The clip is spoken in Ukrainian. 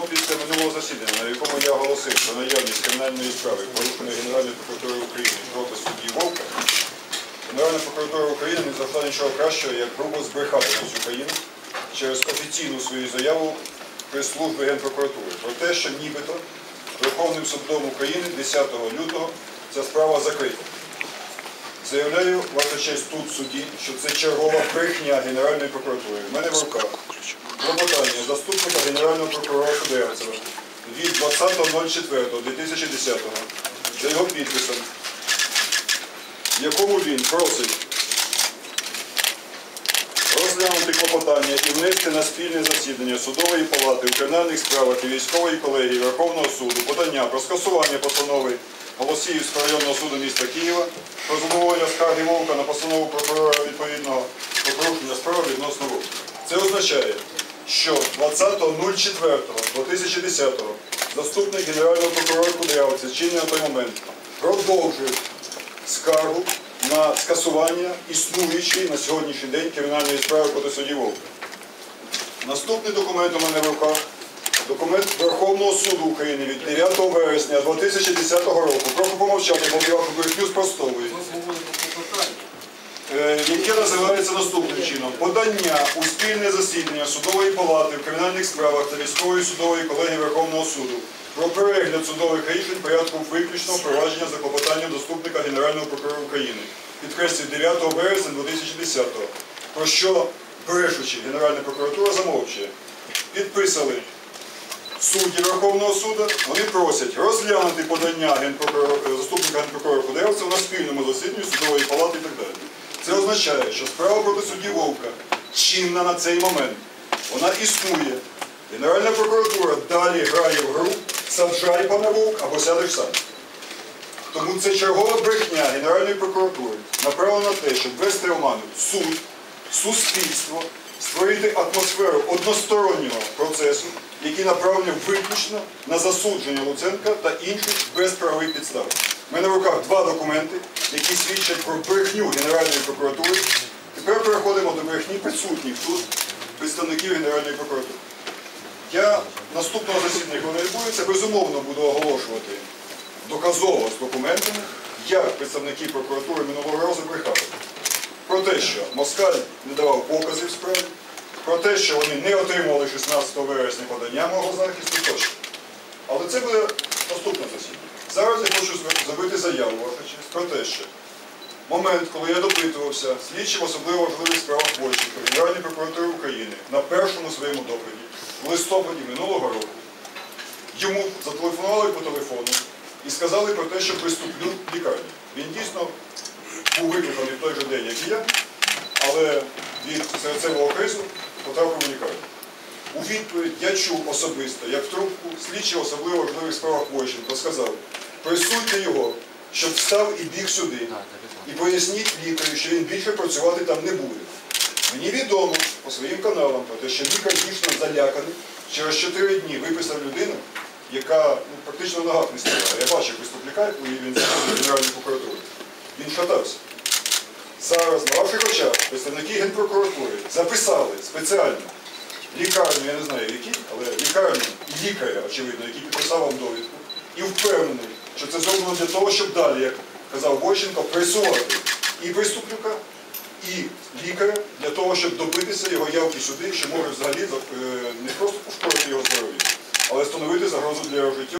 Після минулого засідання, на якому я оголосив про наявність кримінальної справи, порушеної Генеральною прокуратурою України проти судді Вовка, Генеральна прокуратура України не знайшла нічого кращого, як грубо збрехати на всю країну через офіційну свою заяву прес-служби Генпрокуратури про те, що нібито Верховним судом України 10 лютого ця справа закрита. Заявляю, ваша честь, тут суді, що це чергова брехня Генеральної прокуратури. У мене в руках клопотання заступника Генерального прокурора Федерцева від 20.04.2010 за його підписом, в якому він просить розглянути клопотання і внести на спільне засідання судової палати у кримінальних справах і військової колегії Верховного суду подання про скасування постанови Голосіївського районного суду міста Києва про задоволення скарги Вовка на постанову прокурора відповідного порушення справи відносно Вовка. Це означає, що 20.04.2010 заступник генерального прокурора Кудрявця, чинний на той момент, продовжує скаргу на скасування існуючої на сьогоднішній день кримінальної справи проти судді Вовка. Наступний документ у мене в руках. Документ Верховного суду України від 9 вересня 2010 року. Прошу помовчати, бо я брехню спростовую. Е, яке називається наступним чином. Подання у спільне засідання судової палати в кримінальних справах та військової судової колегії Верховного суду про перегляд судових рішень порядку виключного провадження за клопотанням заступника Генерального прокурора України. Підкреслюю 9 березня 2010 про що, брешучи, Генеральна прокуратура замовчує. Підписали судді Верховного суду, вони просять розглянути подання генпрокурора- заступника генпрокурора Кудрявцева на спільному засіданні судової палати і так далі. Це означає, що справа проти судді Вовка чинна на цей момент. Вона існує. Генеральна прокуратура далі грає в гру саджай пане Вовк або сядеш сам. Тому це чергова брехня Генеральної прокуратури направлена на те, щоб ввести оману суд, суспільство, створити атмосферу одностороннього процесу, який направлений виключно на засудження Луценка та інших без правових підстав. Мене в руках два документи, які свідчать про брехню Генеральної прокуратури. Тепер переходимо до брехні присутніх тут представників Генеральної прокуратури. Я наступного засідання, коли відбудеться, безумовно буду оголошувати доказово з документами, як представники прокуратури минулого разу брехали. Про те, що Москаль не давав показів справі, про те, що вони не отримали 16 вересня подання мого захисту тощо. Але це буде наступне засідання. Зараз я хочу зробити заяву, ваша честь, про те, що момент, коли я допитувався слідчим особливо важливих справах Войченка Генеральної прокуратури України на першому своєму доповіді в листопаді минулого року, йому зателефонували по телефону і сказали про те, що приступлю в лікарню. Він дійсно був викликаний в той же день, як і я, але від серцевого кризу потрапив у лікарню. У відповідь я чув особисто, як в трубку слідчий особливо важливих справах Войченко сказав, присуйте його, щоб встав і біг сюди. І поясніть лікарю, що він більше працювати там не буде. Мені відомо по своїм каналам про те, що лікар дійсно заляканий. Через 4 дні виписав людину, яка ну, практично на ногах не стояла. Я бачив приступ лікарні, коли він в Генеральну прокуратуру. Він шатався. Зараз на ваших очах представники Генпрокуратури записали спеціально лікарню, я не знаю які, але лікарню лікаря, очевидно, який підписав вам довідку, і впевнений, що це зроблено для того, щоб далі, як казав Бойченко, пресувати і приступлюка, і лікаря для того, щоб добитися його явки сюди, що може взагалі е, не просто пошкодити його здоров'я, але становити загрозу для його життя.